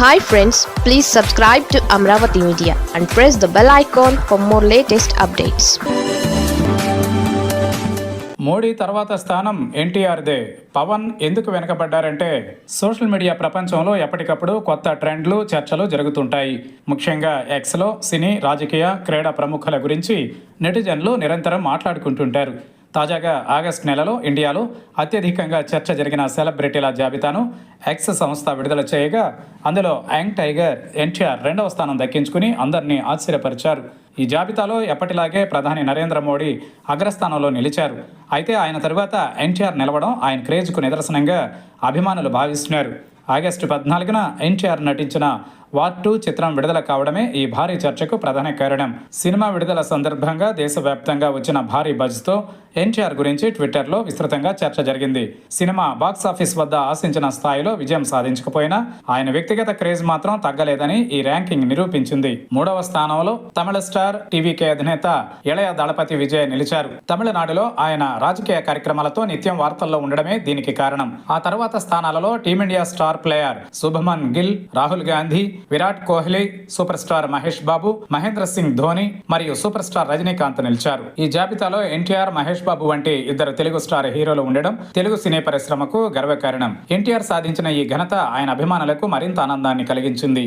Hi friends please subscribe to Amaravati media and press the bell icon for more latest updates Modi తర్వాత స్థానం ఎన్టీఆర్దే పవన్ ఎందుకు వెనకబడ్డారంటే social media ప్రపంచంలో ఎప్పటికప్పుడు కొత్త ట్రెండ్లు చర్చలు జరుగుతుంటాయి. ముఖ్యంగా ఎక్స్లో సినీ రాజకీయ క్రీడా ప్రముఖుల గురించి నెటిజన్లు నిరంతరం మాట్లాడుకుంటుంటారు. తాజాగా ఆగస్టు నెలలో ఇండియాలో అత్యధికంగా చర్చ జరిగిన సెలబ్రిటీల జాబితాను ఎక్స్ సంస్థ విడుదల చేయగా అందులో యాంగ్ టైగర్ ఎన్టీఆర్ రెండవ స్థానం దక్కించుకుని అందరినీ ఆశ్చర్యపరిచారు. ఈ జాబితాలో ఎప్పటిలాగే ప్రధాని నరేంద్ర మోడీ అగ్రస్థానంలో నిలిచారు. అయితే ఆయన తరువాత ఎన్టీఆర్ నిలవడం ఆయన క్రేజ్కు నిదర్శనంగా అభిమానులు భావిస్తున్నారు. ఆగస్టు పద్నాలుగున ఎన్టీఆర్ నటించిన వార్ టూ చిత్రం విడుదల కావడమే ఈ భారీ చర్చకు ప్రధాన కారణం. సినిమా విడుదల సందర్భంగా దేశవ్యాప్తంగా వచ్చిన భారీ బజ్తో ఎన్టీఆర్ గురించి ట్విట్టర్లో విస్తృతంగా చర్చ జరిగింది. సినిమా బాక్సాఫీస్ వద్ద ఆశించిన స్థాయిలో విజయం సాధించకపోయినా ఆయన వ్యక్తిగత క్రేజ్ మాత్రం తగ్గలేదని ఈ ర్యాంకింగ్ నిరూపించింది. మూడవ స్థానంలో తమిళ స్టార్ టీవీకే అధినేత ఇళయ దళపతి విజయ్ నిలిచారు. తమిళనాడులో ఆయన రాజకీయ కార్యక్రమాలతో నిత్యం వార్తల్లో ఉండడమే దీనికి కారణం. ఆ తర్వాత స్థానాలలో team India star player Shubman Gill Rahul Gandhi Virat Kohli super star Mahesh Babu Mahendra Singh Dhoni మరియు సూపర్ స్టార్ రజనీకాంత్ నిలిచారు. ఈ జాబితాలో ఎన్టీఆర్ మహేష్ బాబు వంటి ఇద్దరు తెలుగు స్టార్ హీరోలు ఉండడం తెలుగు సినీ పరిశ్రమకు గర్వకారణం. ఎన్టీఆర్ సాధించిన ఈ ఘనత ఆయన అభిమానులకు మరింత ఆనందాన్ని కలిగించింది.